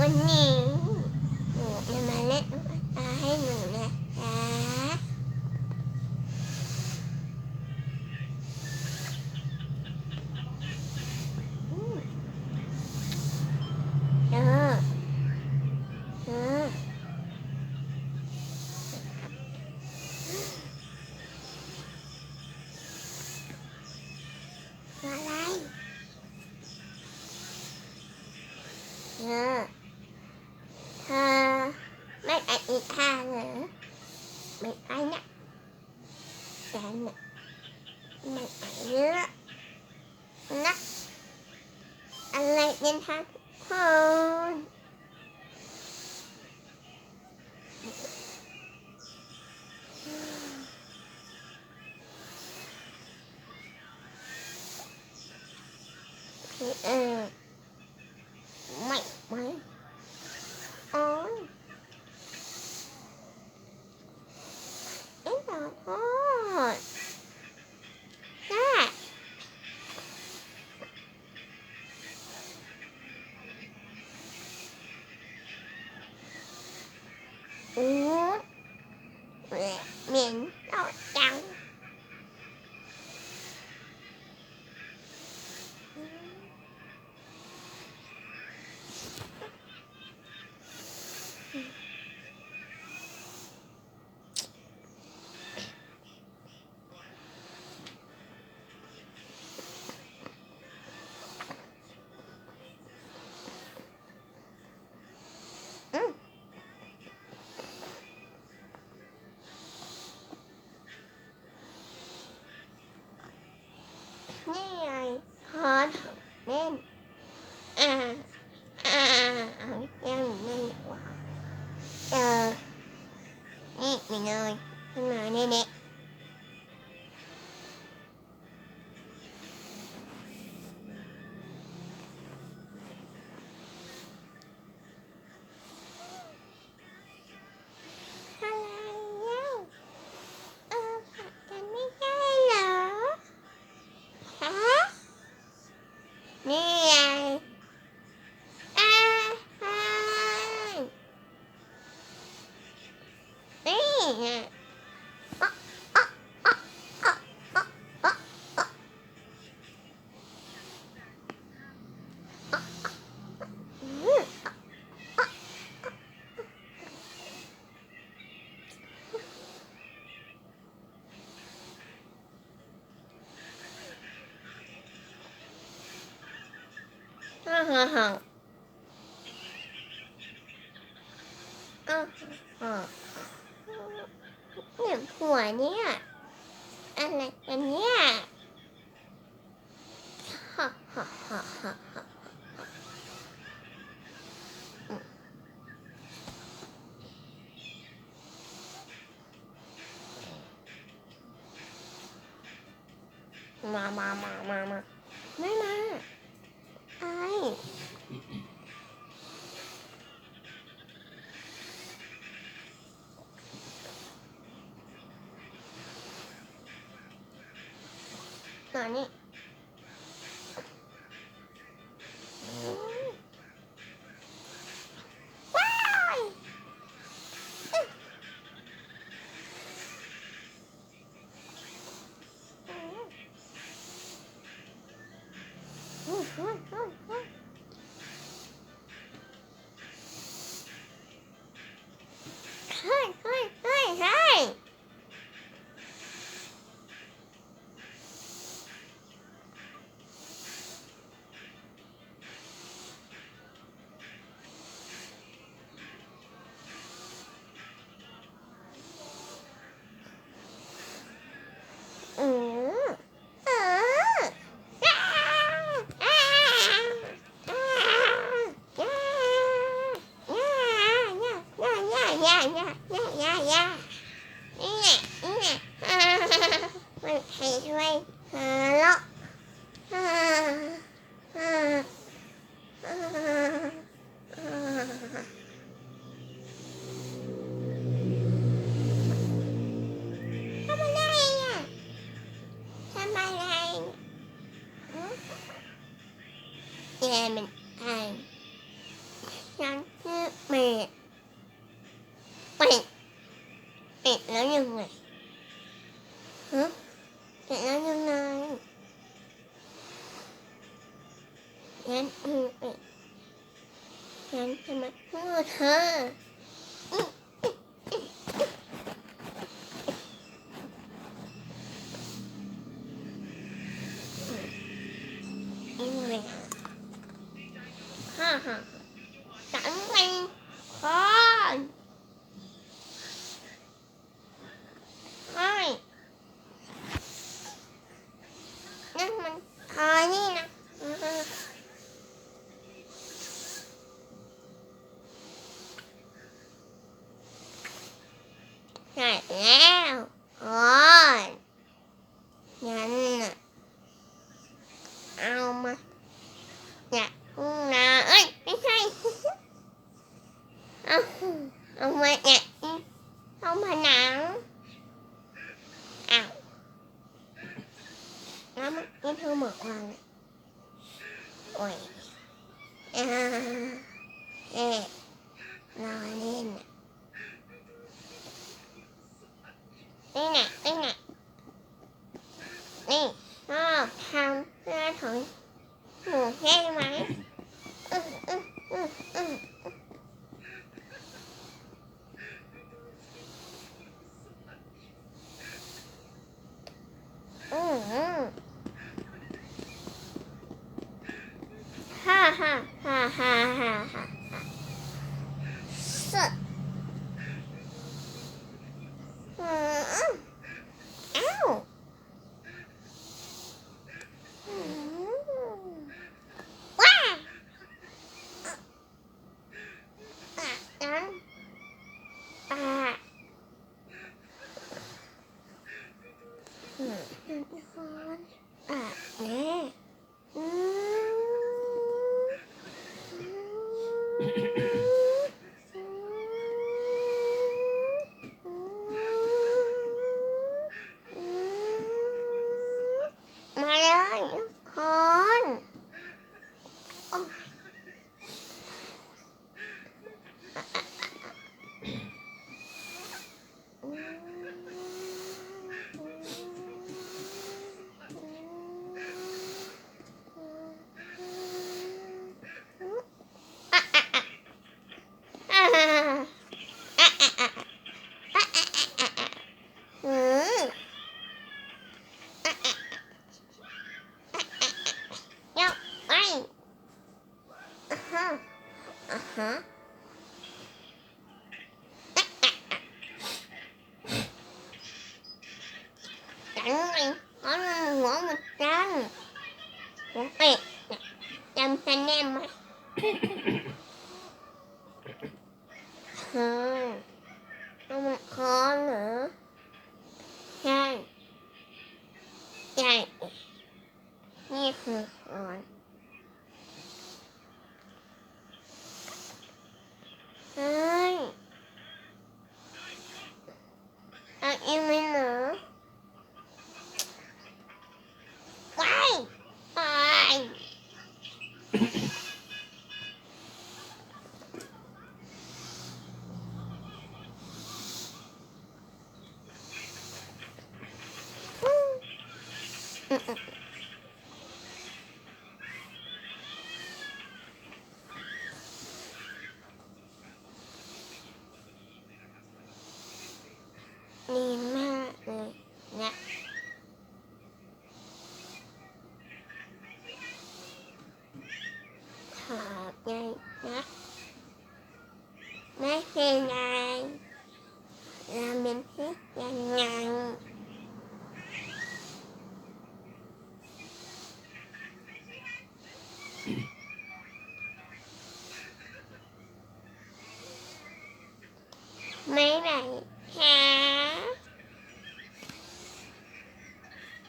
วันนี้หนูจะมาเล่นตาให้หนูนะคะ mẹ anh á cái này mẹ anh á nắp anh lại nhân thân hơn Yeah. นี่ไงฮอเล่นอ่าอ่าเอายังไม่หวาเออนี่มีเลยขึ้นมาเน่ๆ ฮ่าฮ่าฮ่าอ้าวอ่าเนี่ยผัวเนี่ยอะไรกันเนี่ยฮ่าฮ่าฮ่าฮ่าฮ่าอืมมามามามามาไม่มา に何？うん。うん。うん。 ย่าย่าย่าย่าย่านี่แหละนี่แหละมันใครช่วยหาละทำอะไรทำอะไรเนี่ยมัน แล้วยังไงฮะเป็ดแล้วยังไงฉันคือเป็ดฉันจะมาพูดเธอฮ่าฮ่าฉันเป็นคนใช่นั่นมันคอนี่นะอืมใช่แล้วโอ้ยงั้นน่ะเอามาอยากพุ่งนาเอ้ยไม่ใช่ เอาเอามาเนี่ยเอามาหนังอ้าวแล้วมันนี่เธอหมดวันโอ้ยอ่าเอ๊ะรอเล่นน่ะนี่น่ะนี่น่ะนี่ชอบทำเพื่อของหนูใช่ไหมอืมอืมอืมอืม อืมอืม ฮ่าฮ่าฮ่าฮ่าฮ่าฮ่าสดอืมอืมอ้าวอืมว้าอะอะอะอืม ทุกคนอะแม่อืมมาเลยทุกคนโอ้อืมเดี๋ยวไปอ่าฮะอ่าฮะจัง หัวหัวมันจังหัวเป็ดจำฉันแน่ไหมเฮ้ยเอามาคอเหรอใช่ใช่นี่คือคอน นี่มากเลยเนี่ยถอดไงนะไม่เป็นไรเราเป็นเพื่อนยังไง